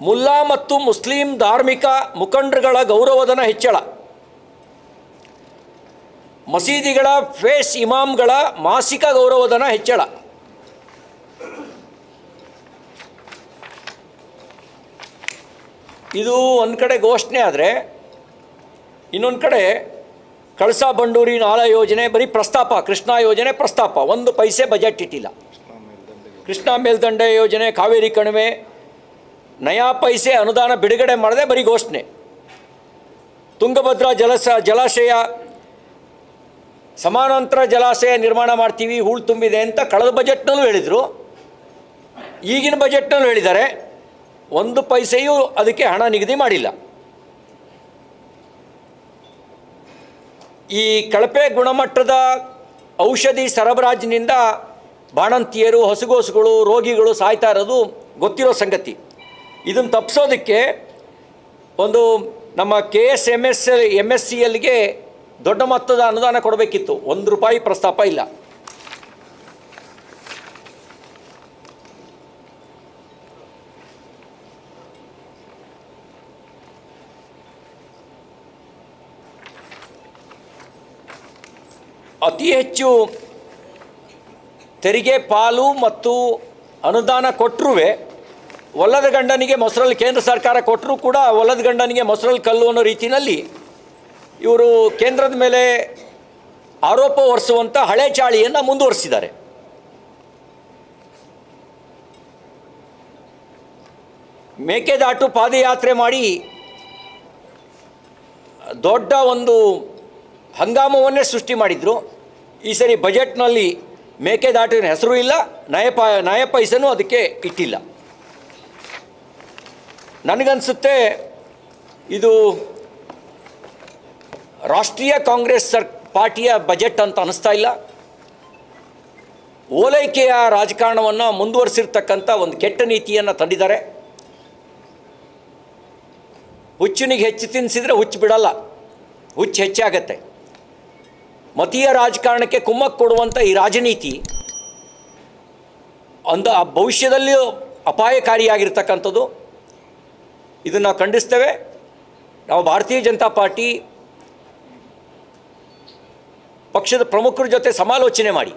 ಮುಲ್ಲಾ ಮತ್ತು ಮುಸ್ಲಿಂ ಧಾರ್ಮಿಕ ಮುಖಂಡರುಗಳ ಗೌರವಧನ ಹೆಚ್ಚಳ. ಮಸೀದಿಗಳ ಫೇಸ್ ಇಮಾಮ್ಗಳ ಮಾಸಿಕ ಗೌರವಧನ ಹೆಚ್ಚಳ. ಇದು ಒಂದು ಕಡೆ ಘೋಷಣೆ ಆದರೆ, ಇನ್ನೊಂದು ಕಡೆ ಕಳಸಾ ಬಂಡೂರಿ ನಾಲಾ ಯೋಜನೆ ಬರೀ ಪ್ರಸ್ತಾಪ, ಕೃಷ್ಣಾ ಯೋಜನೆ ಪ್ರಸ್ತಾಪ, ಒಂದು ಪೈಸೆ ಬಜೆಟ್ ಇಟ್ಟಿಲ್ಲ. ಕೃಷ್ಣಾ ಮೇಲ್ದಂಡೆ ಯೋಜನೆ, ಕಾವೇರಿ ಕಣಿವೆ ನಯಾ ಪೈಸೆ ಅನುದಾನ ಬಿಡುಗಡೆ ಮಾಡದೆ ಬರೀ ಘೋಷಣೆ. ತುಂಗಭದ್ರಾ ಜಲಸ ಜಲಾಶಯ, ಸಮಾನಾಂತರ ಜಲಾಶಯ ನಿರ್ಮಾಣ ಮಾಡ್ತೀವಿ, ಹೂಳು ತುಂಬಿದೆ ಅಂತ ಕಳೆದ ಬಜೆಟ್ನಲ್ಲೂ ಹೇಳಿದರು. ಈಗಿನ ಬಜೆಟ್ನಲ್ಲೂ ಹೇಳಿದ್ದಾರೆ, ಒಂದು ಪೈಸೆಯೂ ಅದಕ್ಕೆ ಹಣ ನಿಗದಿ ಮಾಡಿಲ್ಲ. ಈ ಕಳಪೆ ಗುಣಮಟ್ಟದ ಔಷಧಿ ಸರಬರಾಜಿನಿಂದ ಬಾಣಂತಿಯರು, ಹಸುಗೋಸುಗಳು, ರೋಗಿಗಳು ಸಾಯ್ತಾ ಇರೋದು ಗೊತ್ತಿರೋ ಸಂಗತಿ. ಇದನ್ನು ತಪ್ಪಿಸೋದಕ್ಕೆ ಒಂದು ನಮ್ಮ K S M S M S C ಎಲ್ಗೆ ದೊಡ್ಡ ಮೊತ್ತದ ಅನುದಾನ ಕೊಡಬೇಕಿತ್ತು. ಒಂದು ರೂಪಾಯಿ ಪ್ರಸ್ತಾಪ ಇಲ್ಲ. ಅತಿ ಹೆಚ್ಚು ತೆರಿಗೆ ಪಾಲು ಮತ್ತು ಅನುದಾನ ಕೊಟ್ಟರೂ ಒಲ್ಲದ ಗಂಡನಿಗೆ ಮೊಸರಲ್ಲಿ ಕೇಂದ್ರ ಸರ್ಕಾರ ಕೊಟ್ಟರೂ ಕೂಡ ಒಲ್ಲದ ಗಂಡನಿಗೆ ಮೊಸರಲ್ಲಿ ಕಲ್ಲು ಅನ್ನೋ ರೀತಿಯಲ್ಲಿ ಇವರು ಕೇಂದ್ರದ ಮೇಲೆ ಆರೋಪ ಹೊರಿಸುವಂಥ ಹಳೆ ಚಾಳಿಯನ್ನು ಮುಂದುವರಿಸಿದ್ದಾರೆ. ಮೇಕೆದಾಟು ಪಾದಯಾತ್ರೆ ಮಾಡಿ ದೊಡ್ಡ ಒಂದು ಹಂಗಾಮವನ್ನೇ ಸೃಷ್ಟಿ ಮಾಡಿದರು. ಈ ಸರಿ ಬಜೆಟ್ನಲ್ಲಿ ಮೇಕೆದಾಟಿನ ಹೆಸರು ಇಲ್ಲ, ನಯಪ, ನಯಪೈಸನೂ ಅದಕ್ಕೆ ಇಟ್ಟಿಲ್ಲ. ನನಗನ್ಸುತ್ತೆ ಇದು ರಾಷ್ಟ್ರೀಯ ಕಾಂಗ್ರೆಸ್ ಸರ್ ಪಾರ್ಟಿಯ ಬಜೆಟ್ ಅಂತ ಅನ್ನಿಸ್ತಾ ಇಲ್ಲ. ಓಲೈಕೆಯ ರಾಜಕಾರಣವನ್ನು ಮುಂದುವರಿಸಿರ್ತಕ್ಕಂಥ ಒಂದು ಕೆಟ್ಟ ನೀತಿಯನ್ನು ತಂದಿದ್ದಾರೆ. ಹುಚ್ಚಿನಿಗೆ ಹೆಚ್ಚು ತಿನ್ನಿಸಿದರೆ ಹುಚ್ಚು ಬಿಡಲ್ಲ, ಹುಚ್ಚು ಹೆಚ್ಚಾಗತ್ತೆ ಮತೀಯ ರಾಜಕಾರಣಕ್ಕೆ ಕುಮ್ಮಕ್ಕು ಕೊಡುವಂಥ ಈ ರಾಜನೀತಿ ಒಂದು ಭವಿಷ್ಯದಲ್ಲಿಯೂ ಅಪಾಯಕಾರಿಯಾಗಿರ್ತಕ್ಕಂಥದ್ದು. ಇದನ್ನು ಖಂಡಿಸ್ತೇವೆ. ನಾವು ಭಾರತೀಯ ಜನತಾ ಪಾರ್ಟಿ ಪಕ್ಷದ ಪ್ರಮುಖರ ಜೊತೆ ಸಮಾಲೋಚನೆ ಮಾಡಿ.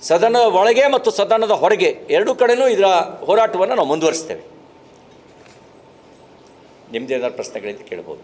ಸದನದ ಒಳಗೆ ಮತ್ತು ಸದನದ ಹೊರಗೆ ಎರಡೂ ಕಡೆಯೂ ಇದರ ಹೋರಾಟವನ್ನು ನಾವು ಮುಂದುವರಿಸ್ತೇವೆ. ನಿಮ್ಮದೇನಾದ್ರು ಪ್ರಶ್ನೆಗಳಿಂದ ಕೇಳ್ಬೋದು.